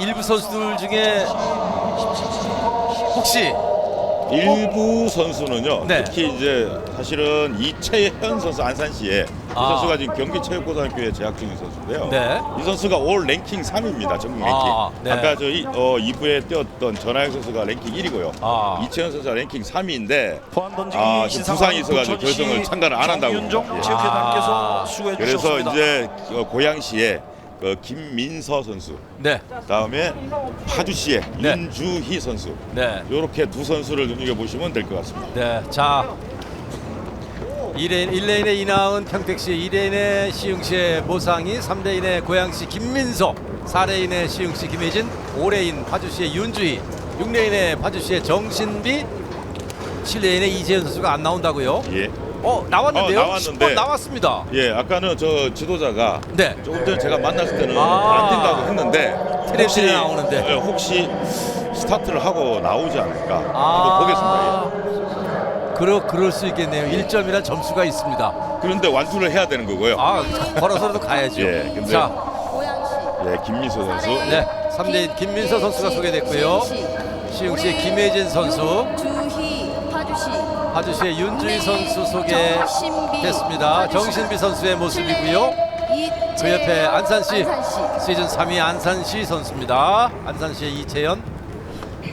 일부 선수들 중에 혹시 일부 선수는요. 네. 특히 이제 사실은 이채현 선수 안산시에 이 아. 선수가 지금 경기체육고등학교에 재학 중인 선수인데요. 네. 이 선수가 올 랭킹 3위입니다. 전국 랭킹. 아, 네. 아까 저희 어, 2부에 뛰었던 전하영 선수가 랭킹 1위고요. 아. 이채현 선수가 랭킹 3위인데 포항 던지기 아, 지금 부상이 있어가지고 부천시 결승을 참가를 안 한다고. 정윤종 예. 체육회장께서 아. 수고해 그래서 주셨습니다. 이제 어, 고양시에 그 김민서 선수, 네, 다음에 파주시의 네. 윤주희 선수 네, 이렇게 두 선수를 눈여겨 보시면 될 것 같습니다. 네. 자, 1레인, 1레인의 이나은 평택시, 2레인의 시흥시의 모상이, 3레인의 고양시 김민서, 4레인의 시흥시 김혜진, 5레인 파주시의 윤주희, 6레인의 파주시의 정신비, 7레인의 이재현 선수가 안 나온다고요? 예. 어, 나왔는데요? 어, 나왔는데. 10번 나왔습니다. 예, 아까는 저 지도자가 네. 조금 전에 제가 만났을 때는 아. 안 된다고 했는데 트랩실에 나오는데. 예, 혹시 스타트를 하고 나오지 않을까 아. 한번 보겠습니다. 그러, 그럴 수 있겠네요. 1점이란 점수가 있습니다. 예. 그런데 완주를 해야 되는 거고요. 아, 걸어서라도 가야죠. 예, 근데- 자, 예, 김민수 선수. 네, 3레인 김민서 선수가 소개됐고요. 시흥시의 김혜진 선수, 주희 파주시 파주시의 윤주희 선수 소개됐습니다. 정신비 선수의 모습이고요. 그 옆에 안산시 시즌 3위 안산시 선수입니다. 안산시의 이채연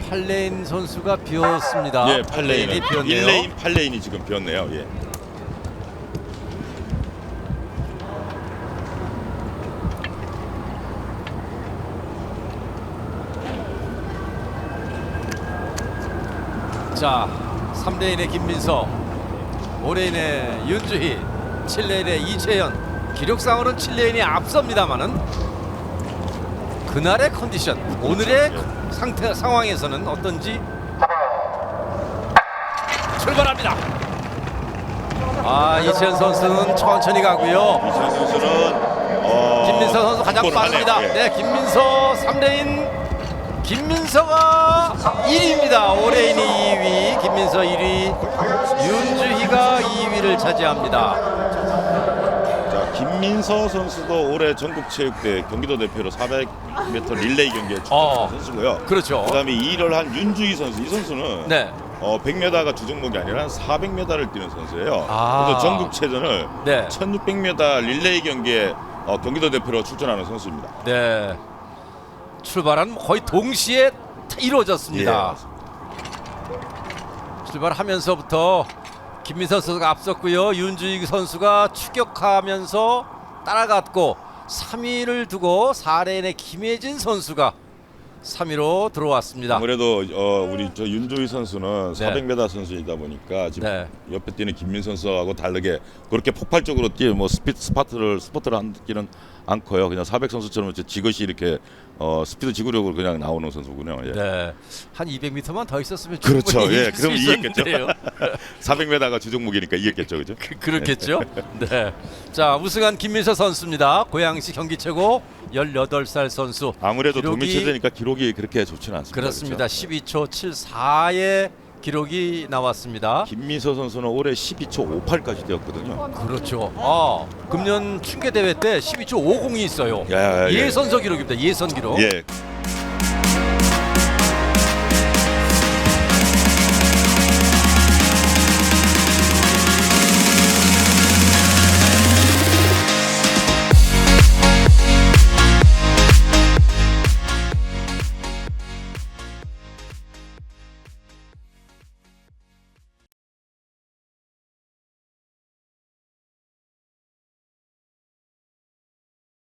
8레인 선수가 비었습니다. 예, 8레인은 아, 비었네요. 1레인, 8레인이 지금 비었네요. 예. 자, 3레인의 김민서, 5레인의 윤주희, 7레인의 이채연. 기록상으로는 7레인이 앞섭니다만은 그날의 컨디션, 오늘의 상태 상황에서는 어떤지 출발합니다. 아, 이채연 선수는 천천히 가고요. 이철 선수는 어, 김민서 선수 가장 빠릅니다. 하네요. 예. 네, 김민서 3레인 김민서가 1위입니다. 5레인이 2위, 김민서 1위, 윤주희가 2위를 차지합니다. 자, 김민서 선수도 올해 전국체육대 경기도 대표로 400m 릴레이 경기에 출전한 어. 선수고요. 그렇죠. 그다음에 2위를 한 윤주희 선수. 이 선수는 네, 어, 100m가 주 종목이 아니라 400m를 뛰는 선수예요. 아. 그래서 전국체전을 네, 1600m 릴레이 경기에 어, 경기도 대표로 출전하는 선수입니다. 네. 출발은 거의 동시에 이루어졌습니다. 출발하면서부터 김민서 선수가 앞섰고요. 윤주희 선수가 추격하면서 따라갔고 3위를 두고 4레인의 김혜진 선수가 3위로 들어왔습니다. 아무래도 어, 우리 저 윤조희 선수는 네. 400m 선수이다 보니까 지금 네. 옆에 뛰는 김민 선수하고 다르게 그렇게 폭발적으로 뛰어 뭐 스피드 스파트를 스포트를 하기는 않고요. 그냥 400 선수처럼 이제 지그시 이렇게 어, 스피드 지구력으로 그냥 나오는 선수군요. 예. 네. 한 200m만 더 있었으면 그렇죠. 예, 그럼 이겼겠죠. 있었는데요. 400m가 주종목이니까 이겼겠죠, 그죠? 그, 그렇겠죠. 네. 자, 우승한 김민서 선수입니다. 고양시 경기 최고 18살 선수. 아무래도 기록이- 도미 체제니까 기록이 그렇게 좋지는 않습니다. 그렇습니다. 그렇죠? 12초 74의 기록이 나왔습니다. 김민서 선수는 올해 12초 58까지 뛰었거든요. 그렇죠. 아, 금년 춘계 대회 때 12초 50이 있어요. 야, 야, 야, 예. 예선서 기록입니다. 예선 기록. 예,